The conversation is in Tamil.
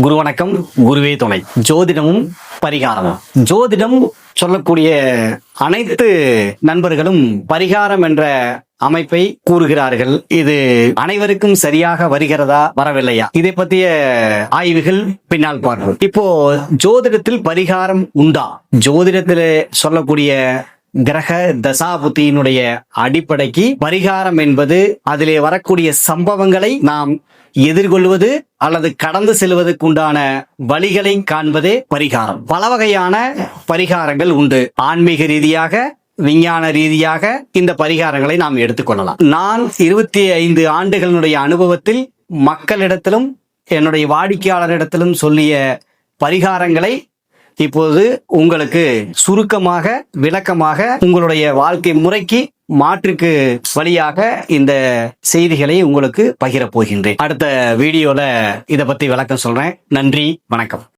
குரு வணக்கம் குருவே துணை. ஜோதிடமும் பரிகாரமும். ஜோதிடம் சொல்லக்கூடிய அனைத்து நண்பர்களும் பரிகாரம் என்ற அமைப்பை கூறுகிறார்கள். இது அனைவருக்கும் சரியாக வருகிறதா வரவில்லையா? இதை பற்றிய ஆய்வுகள் பின்னால் பார்ப்போம். இப்போ ஜோதிடத்தில் பரிகாரம் உண்டா? ஜோதிடத்தில் சொல்லக்கூடிய கிரக தசாபுத்தியினுடைய அடிப்படைக்கு பரிகாரம் என்பது அதிலே வரக்கூடிய சம்பவங்களை நாம் எதிர்கொள்வது அல்லது கடந்து செல்வதற்கு உண்டான வழிகளை காண்பதே பரிகாரம். பல வகையான பரிகாரங்கள் உண்டு. ஆன்மீக ரீதியாக விஞ்ஞான ரீதியாக இந்த பரிகாரங்களை நாம் எடுத்துக்கொள்ளலாம் நான் இருபத்தி ஐந்து ஆண்டுகளினுடைய அனுபவத்தில் மக்களிடத்திலும் என்னுடைய வாடிக்கையாளரிடத்திலும் சொல்லிய பரிகாரங்களை இப்போது உங்களுக்கு சுருக்கமாக விளக்கமாக உங்களுடைய வாழ்க்கை முறைக்கு மாற்றுக்கு வழியாக இந்த செய்திகளை உங்களுக்கு பகிரப் போகின்றேன். அடுத்த வீடியோல இதை பத்தி விளக்கம் சொல்றேன். நன்றி வணக்கம்.